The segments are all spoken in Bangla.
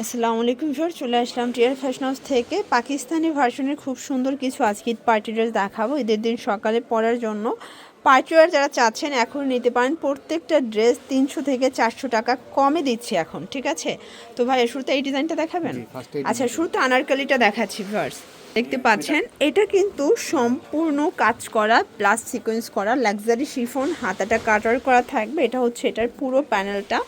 আসসালামু আলাইকুম স্যার চলে আসলাম টিয়ার ফ্যাশন হাউস থেকে। পাকিস্তানি ভার্সনের খুব সুন্দর কিছু আজকে পার্টি ড্রেস দেখাবো। ঈদের দিন সকালে পরার জন্য। পার্টি ওয়ার যারা চাচ্ছেন এখন নিতে পারেন প্রত্যেকটা ড্রেস তিনশো থেকে চারশো টাকা কমে দিচ্ছি এখন ঠিক আছে? তো ভাই শুরুতে এই ডিজাইনটা দেখাবেন? আচ্ছা শুরুতে আনারকালিটা দেখাচ্ছি ফার্স্ট দেখতে পাচ্ছেন এটা কিন্তু সম্পূর্ণ কাজ করা প্লাস সিকোয়েন্স করা লাক্সারি শিফন হাতাটা কাটার করা থাকবে এটা হচ্ছে এটার পুরো প্যানেলটা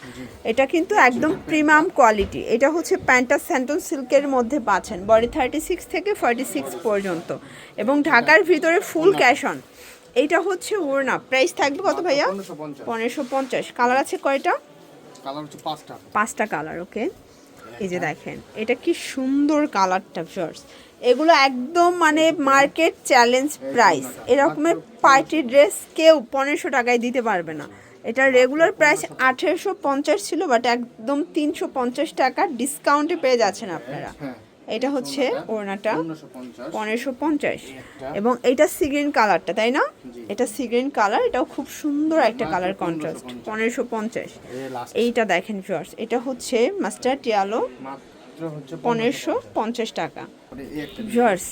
এটা কিন্তু একদম প্রিমিয়াম কোয়ালিটি এটা হচ্ছে প্যান্টা স্যান্টন সিল্কের মধ্যে পাচ্ছেন বডি থার্টি সিক্স থেকে ফর্টি সিক্স পর্যন্ত। এবং ঢাকার ভিতরে ফুল ক্যাশ অন এইটা হচ্ছে ওড়না। প্রাইস থাকবে কত ভাইয়া? পনেরোশো পঞ্চাশ। কালার আছে কয়টা? কালার হচ্ছে পাঁচটা। পাঁচটা কালার ওকে এই যে দেখেন এটা কি সুন্দর কালারটা ফার্স এগুলো একদম মানে মার্কেট চ্যালেঞ্জ প্রাইস এরকমের পার্টি ড্রেস কেউ পনেরোশো টাকায় দিতে পারবে না। এটা রেগুলার প্রাইস আঠেরোশো পঞ্চাশ ছিল বাট একদম তিনশো পঞ্চাশ টাকা ডিসকাউন্টে পেয়ে যাচ্ছেন আপনারা। হ্যাঁ। এটা হচ্ছে ওড়নাটা পনেরোশো পঞ্চাশ। এবং এটা সিগ্রিন কালারটা তাই না। এটা সিগ্রিন কালার এটাও খুব সুন্দর একটা কালার কন্ট্রাস্ট পনেরোশো পঞ্চাশ। এইটা দেখেন ভিউয়ার্স এটা হচ্ছে মাস্টার টিয়ালো পনেরোশো পঞ্চাশ টাকা। ভিউয়ার্স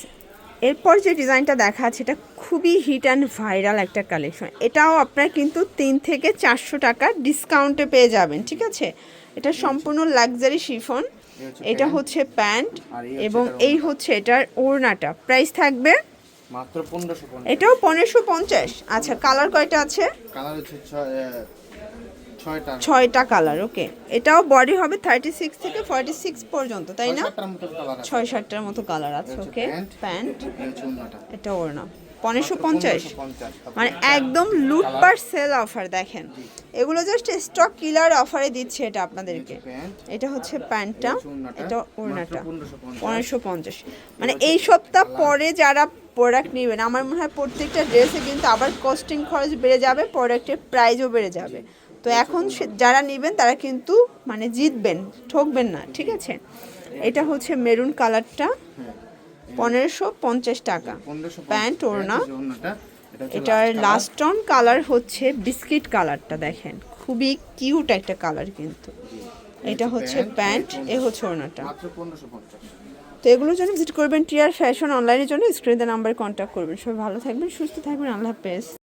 এরপর যে ডিজাইনটা দেখা আছে এটা খুবই হিট অ্যান্ড ভাইরাল একটা কালেকশন এটাও আপনার কিন্তু তিন থেকে চারশো টাকা ডিসকাউন্টে পেয়ে যাবেন ঠিক আছে? এটা সম্পূর্ণ লাক্সারি শিফন এটা হচ্ছে প্যান্ট এবং এই হচ্ছে এটার ওড়নাটা। প্রাইস থাকবে? মাত্র পনেরোশো এটাও পনেরোশো পঞ্চাশ। আচ্ছা কালার কয়টা আছে? কালার হচ্ছে ছয়টা। Colour okay. এটাও বডি হবে থার্টি সিক্স থেকে ফর্টি সিক্স পর্যন্ত তাই না? ছয় সাতটার মতো কালার আছে। ওকে। প্যান্ট। এটা ওড়না। পনেরোশো পঞ্চাশ। মানে একদম লুটপাট সেল অফার দেখেন। এগুলো জাস্ট স্টক কিলার অফারে দিচ্ছে এটা আপনাদেরকে। এটা হচ্ছে প্যান্টটা এটা ওড়নাটা। পনেরোশো পঞ্চাশ। মানে এই সপ্তাহ পরে যারা প্রোডাক্ট নেবেন আমার মনে হয় প্রত্যেকটা ড্রেসে কিন্তু আবার কস্টিং খরচ বেড়ে যাবে প্রোডাক্টের প্রাইসও বেড়ে যাবে। তো এখন যারা নেবেন তারা কিন্তু মানে জিতবেন ঠকবেন না ঠিক আছে? এটা হচ্ছে মেরুন কালারটা হ্যাঁ। পনেরোশো পঞ্চাশ টাকা। প্যান্ট ওড়না। এটার লাস্ট অন কালার হচ্ছে বিস্কিট কালারটা দেখেন। খুবই কিউট একটা কালার কিন্তু। এটা হচ্ছে প্যান্ট এ হচ্ছে ওড়নাটা। তো এগুলোর জন্য ভিজিট করবেন টিয়ার ফ্যাশন অনলাইনের জন্য। স্ক্রিনে নাম্বার কন্ট্যাক্ট করবেন। সবাই ভালো থাকবেন সুস্থ থাকবেন। আল্লাহ হাফেজ।